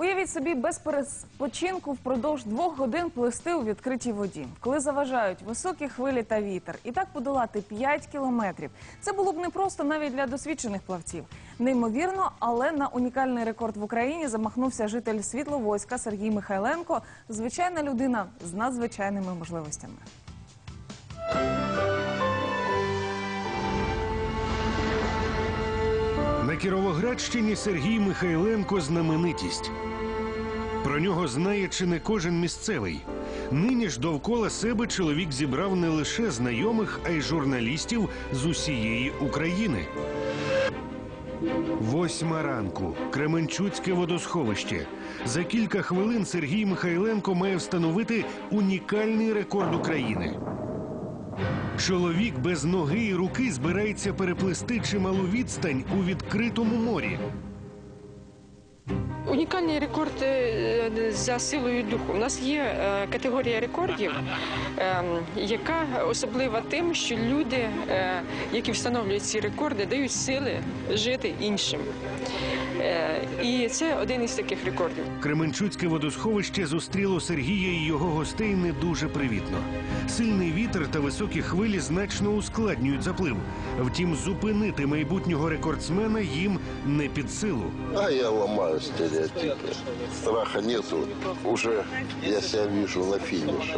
Уявіть собі, без переспочинку впродовж двох годин плисти у відкритій воді, коли заважають високі хвилі та вітер, і так подолати 5 кілометрів. Це було б непросто навіть для досвідчених плавців. Неймовірно, але на унікальний рекорд в Україні замахнувся житель Світловодська Сергій Михайленко, звичайна людина з надзвичайними можливостями. Кіровоградщині Сергій Михайленко знаменитість. Про нього знає чи не кожен місцевий. Нині ж довкола себе чоловік зібрав не лише знайомих, а й журналістів з усієї України. Восьма ранку. Кременчуцьке водосховище. За кілька хвилин Сергій Михайленко має встановити унікальний рекорд України. Чоловік без ноги і руки збирається переплисти чималу відстань у відкритому морі. Унікальний рекорд е, за силою духу. У нас є е, категорія рекордів, е, яка особлива тим, що люди, е, які встановлюють ці рекорди, дають сили жити іншим. Е, І це один із таких рекордів. Кременчуцьке водосховище зустріло Сергія і його гостей не дуже привітно. Сильний вітер та високі хвилі значно ускладнюють заплив. Втім, зупинити майбутнього рекордсмена їм не під силу. А я ломаю стереотипы. Страха нету. Уже я себя вижу на финише.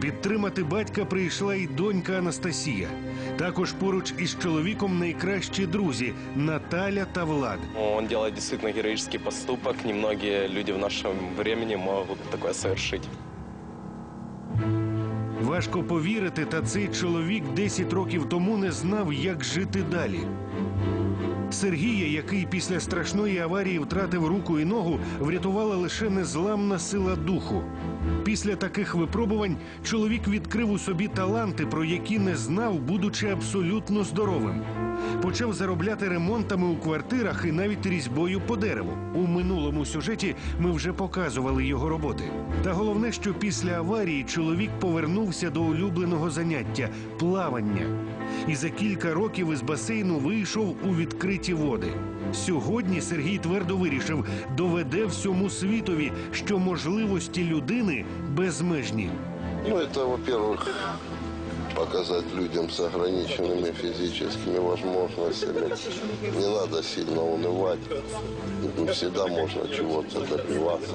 Підтримати батька прийшла й донька Анастасія. Також поруч із чоловіком найкращі друзі Наталя та Влад. Он делает действительно героический поступок. Немногие люди в нашем времени могут такое совершить. Важко повірити, та цей чоловік 10 років тому не знав, як жити далі. Сергія, який після страшної аварії втратив руку і ногу, врятувала лише незламна сила духу. Після таких випробувань чоловік відкрив у собі таланти, про які не знав, будучи абсолютно здоровим. Почав заробляти ремонтами у квартирах і навіть різьбою по дереву. У минулому сюжеті ми вже показували його роботи. Та головне, що після аварії чоловік повернувся до улюбленого заняття плавання. І за кілька років із басейну вийшов у відкриті води. Сьогодні Сергій твердо вирішив, доведе всьому світові, що можливості людини безмежні. Ну, это, во-первых, показать людям с ограниченными физическими возможностями. Не надо сильно унывать. Всегда можно чего-то добиваться.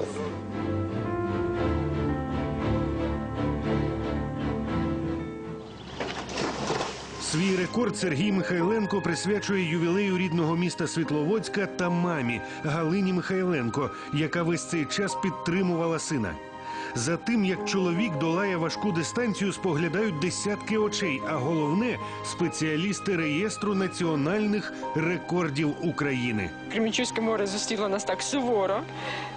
Свій рекорд Сергій Михайленко присвячує ювілею рідного міста Світловодська та мамі Галині Михайленко, яка весь цей час підтримувала сина. За тим, як чоловік долає важку дистанцію, споглядають десятки очей. А головне спеціалісти реєстру національних рекордів України. Кремінчуське море зустріло нас так суворо,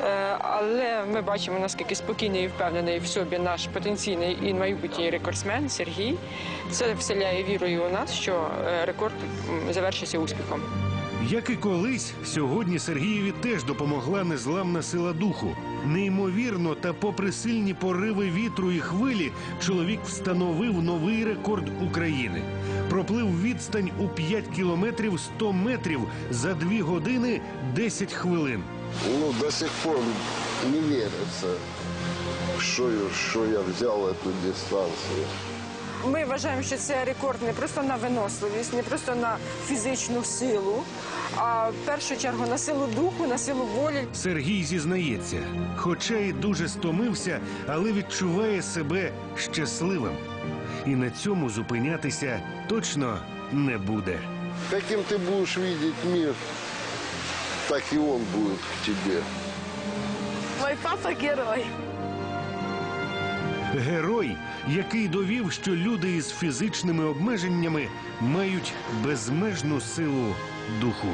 е, але ми бачимо, наскільки спокійний і впевнений в собі наш потенційний і майбутній рекордсмен Сергій. Це вселяє вірою у нас, що е, рекорд завершиться успіхом. Як і колись, сьогодні Сергієві теж допомогла незламна сила духу. Неймовірно, та попри сильні пориви вітру і хвилі, чоловік встановив новий рекорд України. Проплив відстань у 5 кілометрів 100 метрів за 2 години 10 хвилин. Ну, до сих пор не верится, что, я- что я взял эту дистанцию. Ми вважаємо, що це рекорд не просто на виносливість, не просто на фізичну силу, а в першу чергу на силу духу, на силу волі. Сергій зізнається, хоча й дуже стомився, але відчуває себе щасливим. І на цьому зупинятися точно не буде. Каким ты будешь видеть мир, так и он будет к тебе. Мой папа герой. Герой, який довів, що люди із фізичними обмеженнями мають безмежну силу духу.